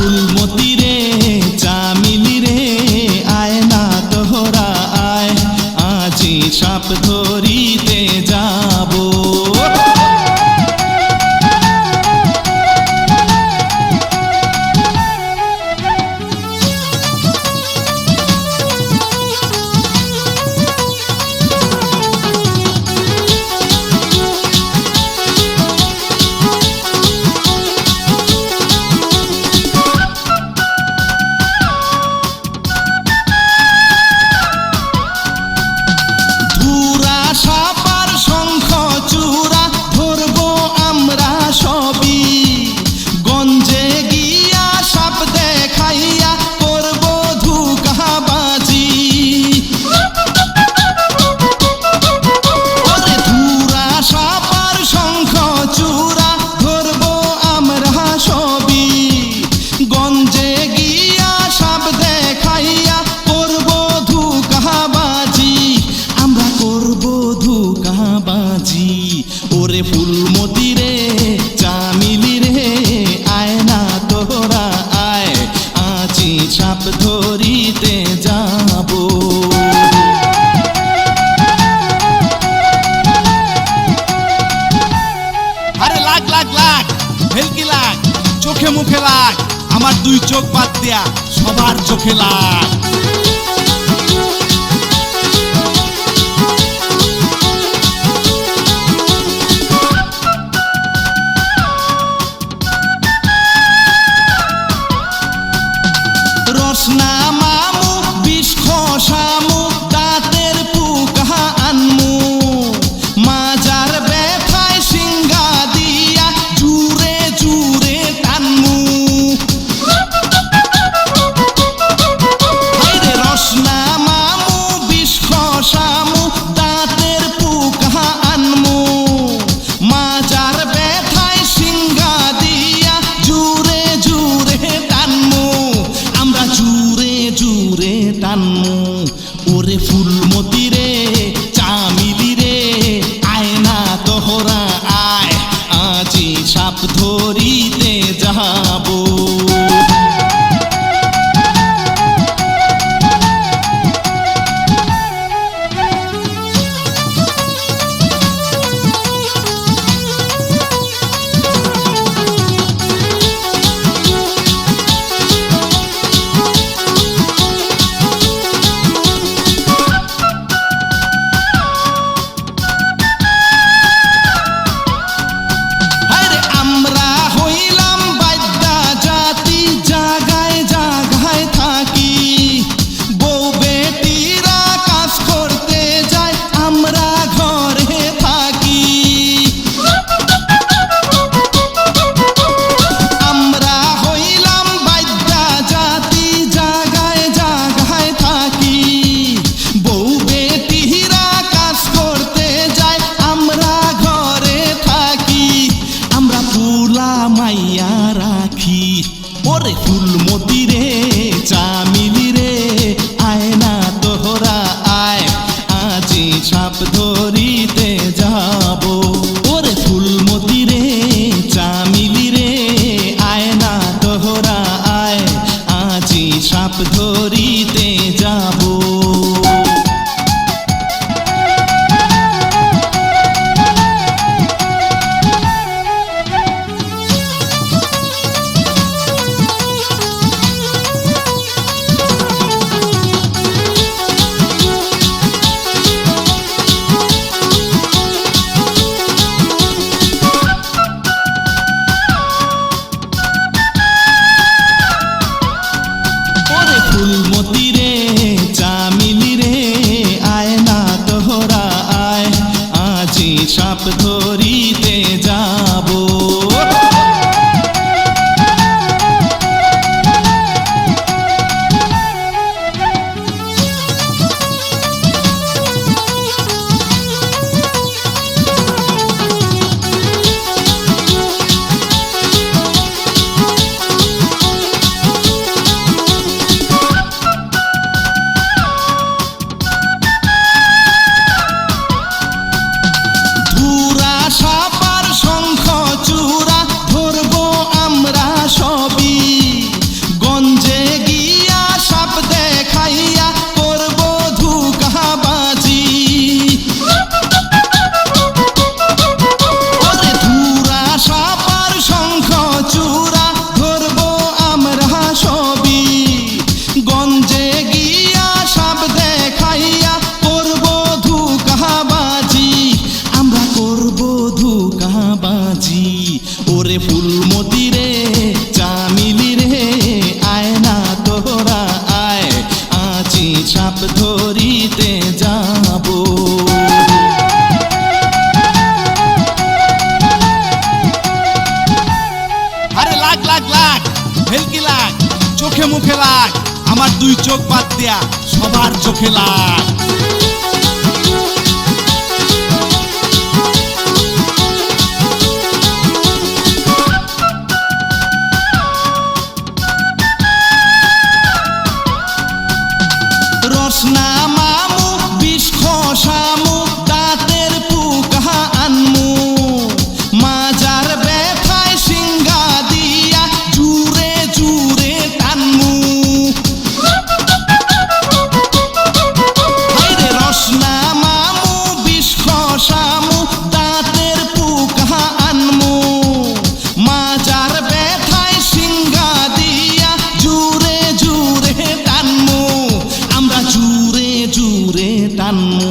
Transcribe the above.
ফুলমতি দুই চোখ বাদ দেয়া সবার চোখে লাল। ধরে The hood. মতি রে চামিলি রে আয় না তোরা আয়। আছি ছাপ ধরিতে যাব। আরে লাখ লাখ লাখ ভেলকি লাখ চোখে মুখে লাখ আমার দুই চোখ বাদ দেয়া সবার চোখে লাখ Krishna thành